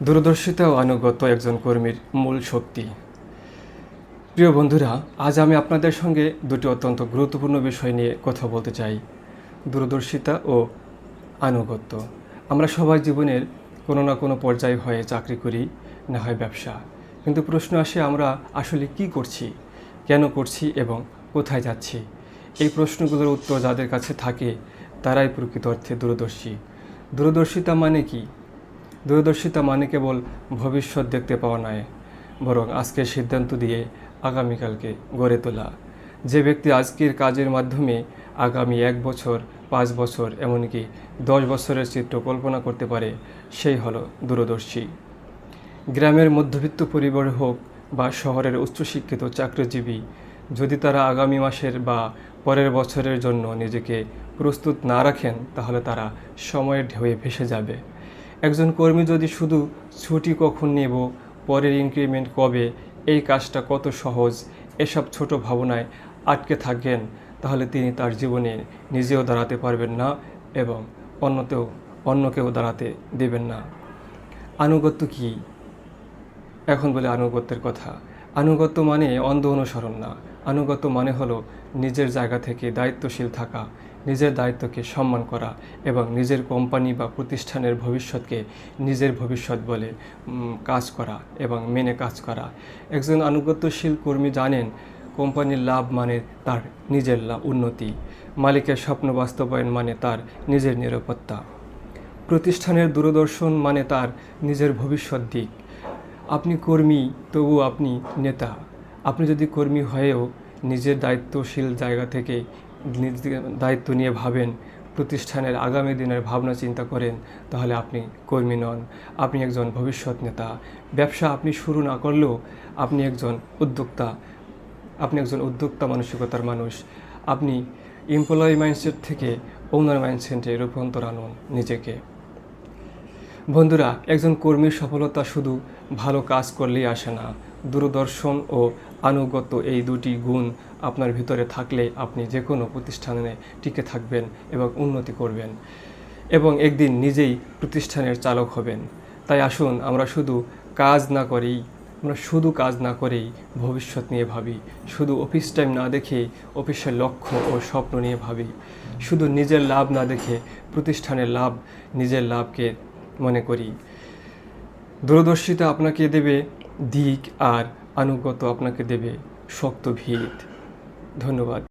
দূরদর্শিতা ও আনুগত্য একজন কর্মীর মূল শক্তি। প্রিয় বন্ধুরা, আজ আমি আপনাদের সঙ্গে দুটি অত্যন্ত গুরুত্বপূর্ণ বিষয় নিয়ে কথা বলতে চাই, দূরদর্শিতা ও আনুগত্য। আমরা সবাই জীবনের কোনো না কোনো পর্যায়ে হয়ে চাকরি করি, না হয় ব্যবসা। কিন্তু প্রশ্ন আসে, আমরা আসলে কি করছি, কেন করছি এবং কোথায় যাচ্ছি? এই প্রশ্নগুলোর উত্তর যাদের কাছে থাকে, তারাই প্রকৃত অর্থে দূরদর্শী। দূরদর্শিতা মানে কি? দূরদর্শিতা মানে কেবল ভবিষ্যৎ দেখতে পাওয়া নয়, বরং আজকের সিদ্ধান্ত দিয়ে আগামীকালকে গড়ে তোলা। যে ব্যক্তি আজকের কাজের মাধ্যমে আগামী এক বছর, পাঁচ বছর, এমনকি দশ বছরের চিত্র কল্পনা করতে পারে, সেই হলো দূরদর্শী। গ্রামের মধ্যবিত্ত পরিবার হোক বা শহরের উচ্চশিক্ষিত চাকরিজীবী, যদি তারা আগামী মাসের বা পরের বছরের জন্য নিজেকে প্রস্তুত না রাখেন, তাহলে তারা সময়ের ঢেউয়ে ভেসে যাবে। একজন কর্মী যদি শুধু ছুটি কখন নেব, পরের ইনক্রিমেন্ট কবে, এই কাজটা কত সহজ, এসব ছোট ভাবনায় আটকে থাকেন তাহলে তিনি তার জীবনে নিজেও দাঁড়াতে পারবেন না এবং অন্যতেও, অন্যকেও দাঁড়াতে দেবেন না। আনুগত্য কী? এখন বলে আনুগত্যের কথা। আনুগত্য মানে অন্ধ অনুসরণ না। আনুগত্য মানে হলো নিজের জায়গা থেকে দায়িত্বশীল থাকা, নিজের দায়িত্বকে সম্মান করা এবং নিজের কোম্পানি বা প্রতিষ্ঠানের ভবিষ্যৎকে নিজের ভবিষ্যৎ বলে কাজ করা এবং মেনে কাজ করা। একজন আনুগত্যশীল কর্মী জানেন, কোম্পানির লাভ মানে তার নিজের উন্নতি, মালিকের স্বপ্ন বাস্তবায়ন মানে তার নিজের নিরাপত্তা। প্রতিষ্ঠানের দূরদর্শন মানে তার নিজের ভবিষ্যৎ দিক। আপনি কর্মী তবু আপনি নেতা। আপনি যদি কর্মী হয়েও নিজের দায়িত্বশীল জায়গা থেকে দায়িত্ব নিয়ে ভাবেন, প্রতিষ্ঠানের আগামী দিনের ভাবনা চিন্তা করেন, তাহলে আপনি কর্মী নন। আপনি একজন ভবিষ্যৎ নেতা। ব্যবসা আপনি শুরু না করলেও আপনি একজন উদ্যোক্তা। আপনি একজন উদ্যোক্তা মানসিকতার মানুষ। আপনি এমপ্লয়ি মাইন্ডসেট থেকে ওনার মাইন্ডসেটে রূপান্তর আনুন নিজেকে। বন্ধুরা, একজন কর্মীর সফলতা শুধু ভালো কাজ করলেই আসে না। দূরদর্শন ও আনুগত্য এই দুটি গুণ আপনার ভিতরে থাকলে আপনি যে কোনো প্রতিষ্ঠানে টিকে থাকবেন এবং উন্নতি করবেন এবং একদিন নিজেই প্রতিষ্ঠানের চালক হবেন। তাই আসুন, আমরা শুধু কাজ না করেই, আমরা শুধু কাজ না করেই ভবিষ্যৎ নিয়ে ভাবি। শুধু অফিস টাইম না দেখে অফিসের লক্ষ্য ও স্বপ্ন নিয়ে ভাবি। শুধু নিজের লাভ না দেখে প্রতিষ্ঠানের লাভ, নিজের লাভকে মনে করি। দূরদর্শিতা আপনাকে দেবে দিক আর আনুগত আপনাকে দেবে শক্ত ভিত। ধন্যবাদ।